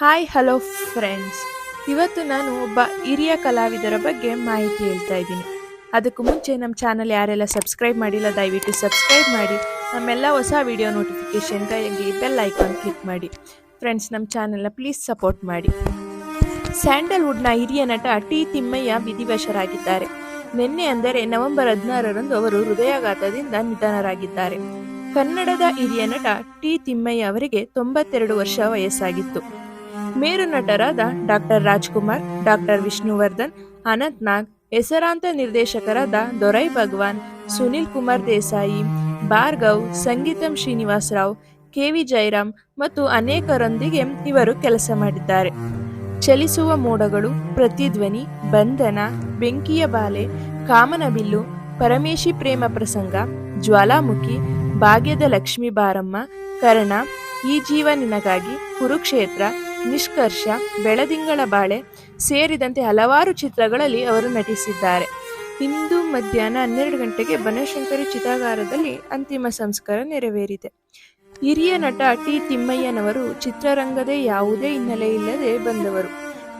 Hi hello friends ಇವತ್ತು ನಾನು ಒಬ್ಬ ಹಿರಿಯ ಕಲಾವಿದರ ಬಗ್ಗೆ ಮಾಹಿತಿ ಹೇಳ್ತಾ ಇದ್ದೀನಿ. ಅದಕ್ಕೂ ಮುಂಚೆ ನಮ್ಮ ಚಾನಲ್ ಯಾರೆಲ್ಲ ಸಬ್ಸ್ಕ್ರೈಬ್ ಮಾಡಿಲ್ಲ, ದಯವಿಟ್ಟು ಸಬ್ಸ್ಕ್ರೈಬ್ ಮಾಡಿ. ನಮ್ಮೆಲ್ಲ ಹೊಸ ವಿಡಿಯೋ ನೋಟಿಫಿಕೇಷನ್ಗಾಗಿ ಬೆಲ್ ಐಕಾನ್ ಕ್ಲಿಕ್ ಮಾಡಿ. ಫ್ರೆಂಡ್ಸ್ ನಮ್ಮ ಚಾನಲ್ನ ಪ್ಲೀಸ್ ಸಪೋರ್ಟ್ ಮಾಡಿ. ಸ್ಯಾಂಡಲ್ವುಡ್ನ ಹಿರಿಯ ನಟ ಟಿ ತಿಮ್ಮಯ್ಯ ವಿಧಿವಶರಾಗಿದ್ದಾರೆ. ನಿನ್ನೆ ಅಂದರೆ ನವೆಂಬರ್ ಹದಿನಾರರಂದು ಅವರು ಹೃದಯಾಘಾತದಿಂದ ನಿಧನರಾಗಿದ್ದಾರೆ. ಕನ್ನಡದ ಹಿರಿಯ ನಟ ಟಿ ತಿಮ್ಮಯ್ಯ ಅವರಿಗೆ ತೊಂಬತ್ತೆರಡು ವರ್ಷ ವಯಸ್ಸಾಗಿತ್ತು. ಮೇರು ನಟರಾದ ಡಾಕ್ಟರ್ ರಾಜ್ಕುಮಾರ್, ಡಾಕ್ಟರ್ ವಿಷ್ಣುವರ್ಧನ್, ಅನಂತ್ ನಾಗ್, ಹೆಸರಾಂತ ನಿರ್ದೇಶಕರಾದ ದೊರೈ ಭಗವಾನ್, ಸುನಿಲ್ ಕುಮಾರ್ ದೇಸಾಯಿ, ಭಾರ್ಗವ್, ಸಂಗೀತಂ ಶ್ರೀನಿವಾಸ್ ರಾವ್ ಕೆ ವಿ ಜಯರಾಮ್ ಮತ್ತು ಅನೇಕರೊಂದಿಗೆ ಇವರು ಕೆಲಸ ಮಾಡಿದ್ದಾರೆ. ಚಲಿಸುವ ಮೋಡಗಳು, ಪ್ರತಿಧ್ವನಿ, ಬಂಧನ, ಬೆಂಕಿಯ ಬಾಲೆ ಕಾಮನಬಿಲ್ಲು ಪರಮೇಶಿ ಪ್ರೇಮ ಪ್ರಸಂಗ, ಜ್ವಾಲಾಮುಖಿ, ಭಾಗ್ಯದ ಲಕ್ಷ್ಮೀ ಬಾರಮ್ಮ, ಕರ್ಣ, ಈ ಜೀವ ನಿನಗಾಗಿ ಕುರುಕ್ಷೇತ್ರ ನಿಷ್ಕರ್ಷ, ಬೆಳದಿಂಗಳ ಬಾಳೆ ಸೇರಿದಂತೆ ಹಲವಾರು ಚಿತ್ರಗಳಲ್ಲಿ ಅವರು ನಟಿಸಿದ್ದಾರೆ. ಇಂದು ಮಧ್ಯಾಹ್ನ ಹನ್ನೆರಡು ಗಂಟೆಗೆ ಬನಶಂಕರಿ ಚಿತಾಗಾರದಲ್ಲಿ ಅಂತಿಮ ಸಂಸ್ಕಾರ ನೆರವೇರಿದೆ. ಹಿರಿಯ ನಟ ಟಿ ತಿಮ್ಮಯ್ಯನವರು ಚಿತ್ರರಂಗದ ಯಾವುದೇ ಹಿನ್ನೆಲೆ ಇಲ್ಲದೆ ಬಂದವರು.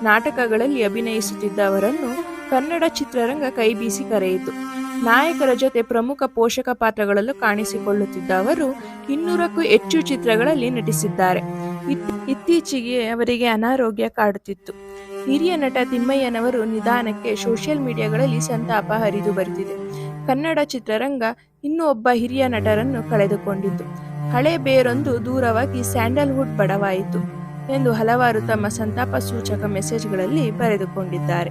ನಾಟಕಗಳಲ್ಲಿ ಅಭಿನಯಿಸುತ್ತಿದ್ದ ಅವರನ್ನು ಕನ್ನಡ ಚಿತ್ರರಂಗ ಕೈಬೀಸಿ ಕರೆಯಿತು. ನಾಯಕರ ಜೊತೆ ಪ್ರಮುಖ ಪೋಷಕ ಪಾತ್ರಗಳಲ್ಲೂ ಕಾಣಿಸಿಕೊಳ್ಳುತ್ತಿದ್ದ ಅವರು ಇನ್ನೂರಕ್ಕೂ ಹೆಚ್ಚು ಚಿತ್ರಗಳಲ್ಲಿ ನಟಿಸಿದ್ದಾರೆ. ಇತ್- ಇತ್ತೀಚೆಗೆ ಅವರಿಗೆ ಅನಾರೋಗ್ಯ ಕಾಡುತ್ತಿತ್ತು. ಹಿರಿಯ ನಟ ತಿಮ್ಮಯ್ಯನವರು ನಿಧಾನಕ್ಕೆ ಸೋಷಿಯಲ್ ಮೀಡಿಯಾಗಳಲ್ಲಿ ಸಂತಾಪ ಹರಿದು ಬರುತ್ತಿದೆ. ಕನ್ನಡ ಚಿತ್ರರಂಗ ಇನ್ನೂ ಒಬ್ಬ ಹಿರಿಯ ನಟರನ್ನು ಕಳೆದುಕೊಂಡಿತು ಹಳೆ ಬೇರೊಂದು ದೂರವಾಗಿ ಸ್ಯಾಂಡಲ್ವುಡ್ ಬಡವಾಯಿತು ಎಂದು ಹಲವಾರು ತಮ್ಮ ಸಂತಾಪ ಸೂಚಕ ಮೆಸೇಜ್ಗಳಲ್ಲಿ ಬರೆದುಕೊಂಡಿದ್ದಾರೆ.